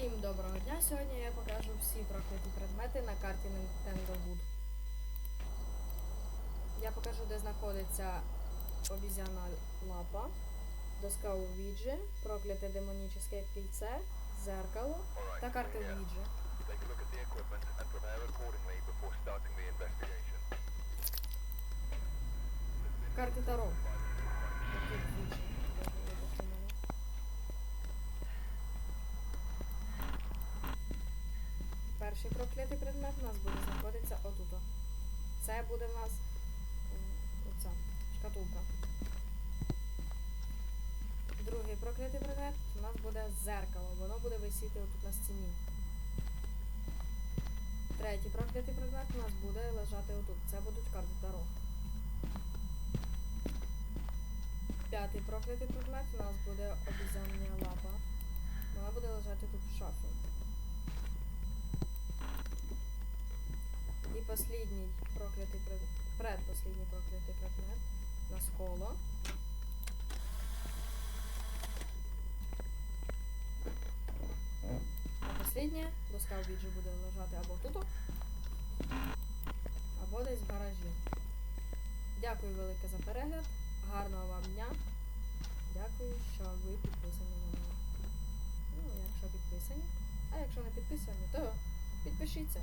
Всім доброго дня! Сьогодні я покажу всі прокляті предмети на карті Nintendo Wood. Я покажу, де знаходиться обізяна лапа, доска Ouija, прокляте демонічне кільце, зеркало та карта. Take a look Перший проклятий предмет у нас буде знаходитися отут. Це буде в нас оця шкатулка. Другий проклятий предмет у нас буде зеркало. Воно буде висіти отут на стіні. Третій проклятий предмет у нас буде лежати отут. Це будуть карти Таро. П'ятий проклятий предмет у нас буде обізяння лапа. Вона буде лежати тут в шафі. І последній проклятий предмет, предпослідній проклятий предмет у нас коло. А последнє доска обіджі буде лежати або тут, або десь в гаражі. Дякую велике за перегляд. Гарного вам дня. Дякую, що ви підписані на мене. Ну, якщо підписані. А якщо не підписані, то підпишіться.